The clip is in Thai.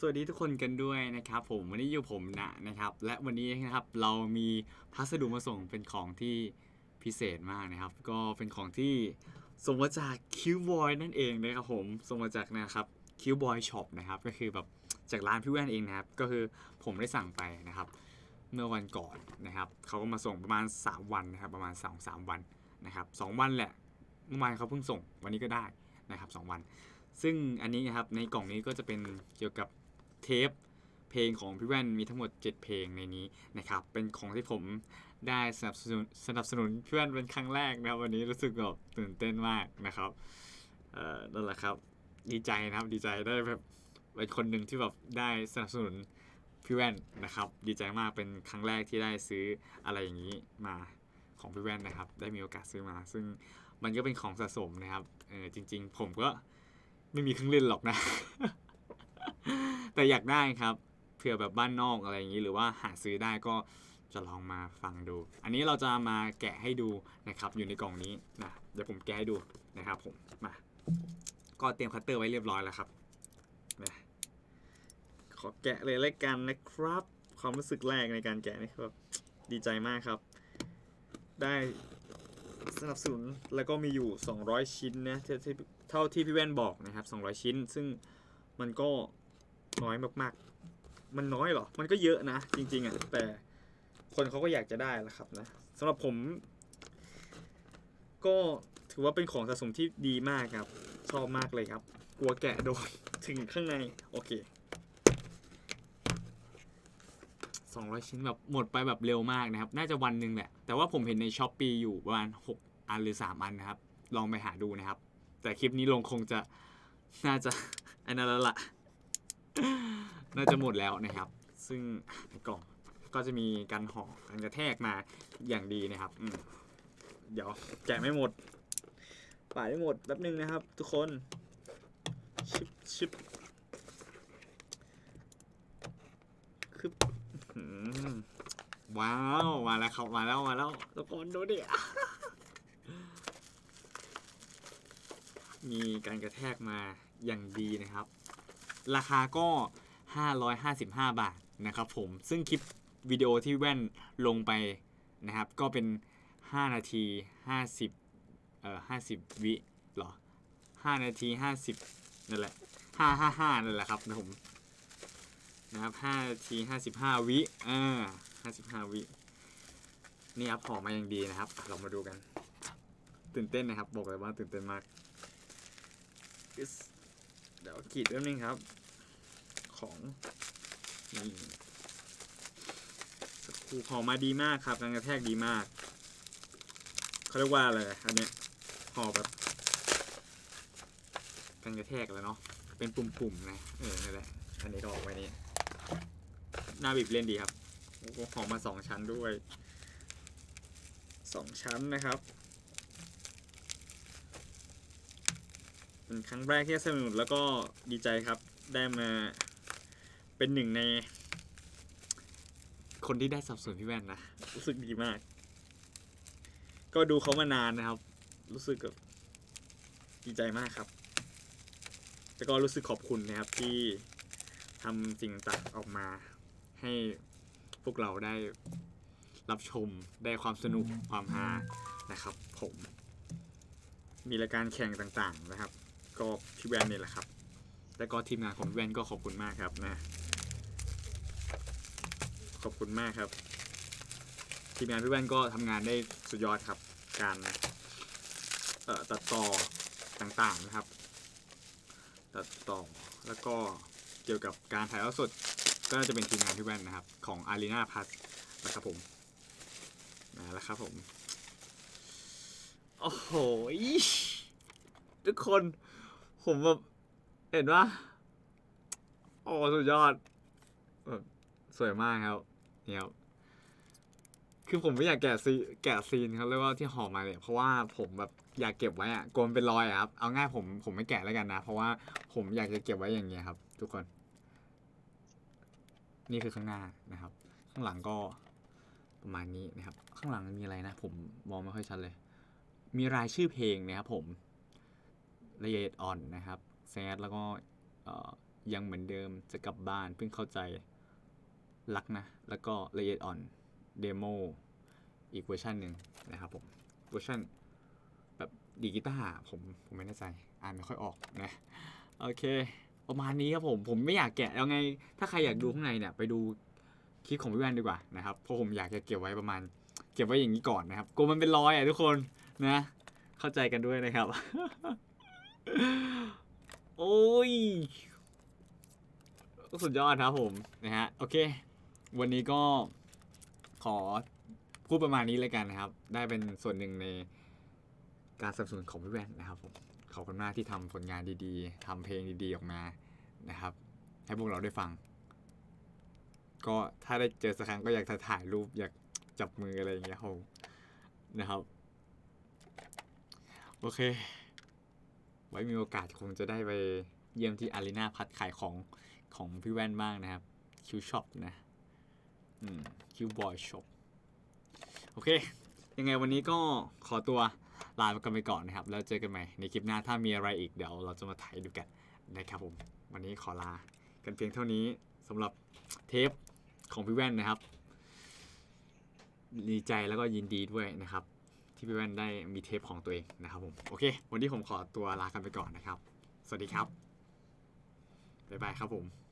สวัสดีทุกคนกันด้วยนะครับ ผมวันนี้อยู่ผมนะนะครับ และวันนี้นะครับเรามีพัสดุมาส่งเป็นของที่พิเศษมากนะครับ ก็เป็นของที่ส่งมาจาก Q Boy นั่นเองนะครับผมส่งมาจากนะครับ Q Boy Shop นะครับก็คือแบบจากร้านพี่แว่นเองนะครับ ก็คือผมได้สั่งไปนะครับ เมื่อวันก่อนนะครับเขาก็มาส่งประมาณ 3 วันนะครับ ประมาณ2 3วันนะครับสองวันแหละเมื่อวานเขาเพิ่งส่งวันนี้ก็ได้นะครับสองวันซึ่งอันนี้นะครับในกล่องนี้ก็จะเป็นเกี่ยวกับ เทปเพลงของพี่แว่นมีทั้งหมด 7 เพลงในนี้นะครับ เป็นของที่ผมได้สนับสนุนสนับสนุนพี่แว่นเป็นครั้งแรกนะครับวันนี้รู้สึกแบบตื่นเต้นมากนะครับเอ่อนั่นแหละครับ ดีใจนะครับดีใจได้แบบเป็นคนหนึ่งที่แบบได้สนับสนุนพี่แว่นนะครับ ดีใจมากเป็นครั้งแรกที่ได้ซื้ออะไรอย่างนี้มาของพี่แว่นนะครับ ได้มีโอกาสซื้อมา ซึ่งมันก็เป็นของสะสมนะครับเออจริง ๆ ผมก็ไม่มีเครื่องเล่นหรอกนะ แต่อยากได้ครับเผื่อแบบบ้านนอกอะไรอย่างนี้ หรือว่าหาซื้อได้ก็จะลองมาฟังดู อันนี้เราจะมาแกะให้ดูนะครับ อยู่ในกล่องนี้นะเดี๋ยวผมแกะให้ดูนะครับผมมาก็เตรียมคัตเตอร์ไว้เรียบร้อยแล้วครับนะขอแกะเลยแล้วกันนะครับ ความรู้สึกแรกในการแกะนี่คือแบดีใจมากครับ ได้สนับสนุนแล้วก็มีอยู่ 200 ชิ้นนะเท่าที่เท่าที่พี่แว่นบอกนะครับ 200 ชิ้น ซึ่งมันก็ น้อยมากๆ มันน้อยเหรอ มันก็เยอะนะ จริง ๆอะแต่คนเขาก็อยากจะได้แหละครับนะสำหรับผม ก็ถือว่าเป็นของสะสมที่ดีมากครับ ชอบมากเลยครับ กลัวแกะโดนถึงข้างใน โอเค200 ชิ้นแบบหมดไปแบบเร็วมากนะครับ น่าจะวันหนึ่งแหละ แต่ว่าผมเห็นในช้อปปีอยู่ประมาณ 6 อันหรือ 3 อันนะครับ ลองไปหาดูนะครับ แต่คลิปนี้ลงคงจะน่าจะอันนั้นล้วล่ะ น่าจะหมดแล้วนะครับ ซึ่งในกล่องก็จะมีการห่อการกระแทกมาอย่างดีนะครับอืมเดี๋ยวแกะไม่หมดป่าดไม่หมดแป๊บนึงนะครับ ทุกคนชิบชิบคืออืมว้าวมาแล้วครับมาแล้วมาแล้วทุกคนดูดิ มีการกระแทกมาอย่างดีนะครับ ราคาก็ 555 บาทนะครับผม ซึ่งคลิปวิดีโอที่แว่นลงไปนะครับ ก็เป็น 5 นาที 50 เอ่อ 50 วิหรอ 5 นาที 50 นั่นแหละ 555 นั่นแหละครับนะผมนะครับ5นาที 55 วิอ่า55 วิ นี่ครับหอมาอย่างดีนะครับ เรามาดูกัน ตื่นเต้นนะครับ บอกเลยว่าตื่นเต้นมาก เดี๋ยวกรีดแป๊บนึงครับ ของนี่สกรูห่อมาดีมากครับการกระแทกดีมากเขาเรียกว่าอะไรอันเนี้ยห่อแบบการกระแทกแล้วเนาะเป็นปุ่มๆนะเออนั่นแหละอันนี้ก็ออกไว้นี่หน้าบีบเล่นดีครับโอ้ห่อมาสองชั้นด้วยสองชั้นนะครับ เป็นครั้งแรกที่สนุนแล้วก็ดีใจครับได้มาเป็นหนึ่งใน คนที่ได้สับสนพี่แว่นนะรู้สึกดีมาก ก็ดูเขามานานนะครับ รู้สึกแบบดีใจมากครับ แล้วก็รู้สึกขอบคุณนะครับที่ทำสิ่งต่างออกมา ให้พวกเราได้รับชมได้ความสนุกความฮานะครับ ผม มีรายการแข่งต่างๆนะครับ ก็พี่แวนนี่แหละครับ แล้วก็ทีมงานของพี่แวนก็ขอบคุณมากครับนะ ขอบคุณมากครับ ทีมงานพี่แวนก็ทำงานได้สุดยอดครับ การตัดต่อต่างๆนะครับ ตัดต่อแล้วก็เกี่ยวกับการถ่ายทอดสดก็น่าจะเป็นทีมงานพี่แวนนะครับ ของ Arena Plus นะครับผมมาแล้วครับผม โอ้โห ทุกคน ผมแบบเห็นว่าโอ้สุดยอดแบบสวยมากครับเนี่ยครับคือผมไม่อยากแกะซีแกะซีนเขาเรียกว่าที่ห่อมาเนี่ยเพราะว่าผมแบบอยากเก็บไว้อะกลัวมันเป็นรอยอะครับเอาง่ายผมผมไม่แกะแล้วกันนะ เพราะว่าผมอยากจะเก็บไว้อย่างเงี้ยครับ ทุกคน นี่คือข้างหน้านะครับ ข้างหลังก็ประมาณนี้นะครับ ข้างหลังมีอะไรนะ ผมมองไม่ค่อยชัดเลย มีรายชื่อเพลงนะครับผม ละเอียดอ่อนนะครับแซดแล้วก็ยังเหมือนเดิมจะกลับบ้านเพิ่งเข้าใจรักนะ แล้วก็ละเอียดอ่อนเดโมอีกเวอร์ชันหนึ่งนะครับผมเวอร์ชันแบบดีกีตาร์ผมผมไม่แน่ใจ อ่านไม่ค่อยออกนะโอเค ประมาณนี้ครับผม ผมไม่อยากแกะยังไง ถ้าใครอยากดูข้างในเนี่ย ไปดูคลิปของพี่แวนดีกว่านะครับเพราะผมอยากจะเก็บไว้ประมาณ เก็บไว้อย่างนี้ก่อนนะครับกลัวมันเป็นรอยอะทุกคนนะ เข้าใจกันด้วยนะครับ โอ้ย สุดยอดครับผมนะฮะโอเค วันนี้ก็ขอพูดประมาณนี้เลยกันนะครับ ได้เป็นส่วนหนึ่งในการสนับสนุนของพี่แวนนะครับผมขอบคุณมากที่ทำผลงานดีๆทำเพลงดีๆออกมานะครับ ให้พวกเราได้ฟัง ก็ถ้าได้เจอสักครั้งก็อยากถ่ายรูปอยากจับมืออะไรอย่างเงี้ยครับนะครับ โอเค ไว้มีโอกาสคงจะได้ไปเยี่ยมที่อารีนาพัดขายของของพี่แว่นบ้างนะครับ คิวช็อปนะ อืม คิวบอยช็อป โอเค ยังไงวันนี้ก็ขอตัวลาไปกันไปก่อนนะครับ แล้วเจอกันใหม่ในคลิปหน้าถ้ามีอะไรอีกเดี๋ยวเราจะมาถ่ายดูกันนะครับผม วันนี้ขอลากันเพียงเท่านี้สำหรับเทปของพี่แว่นนะครับ ดีใจแล้วก็ยินดีด้วยนะครับ ที่พี่แว่นได้มีเทปของตัวเองนะครับผมโอเค วันนี้ผมขอตัวลากันไปก่อนนะครับ สวัสดีครับบ๊ายบายครับผม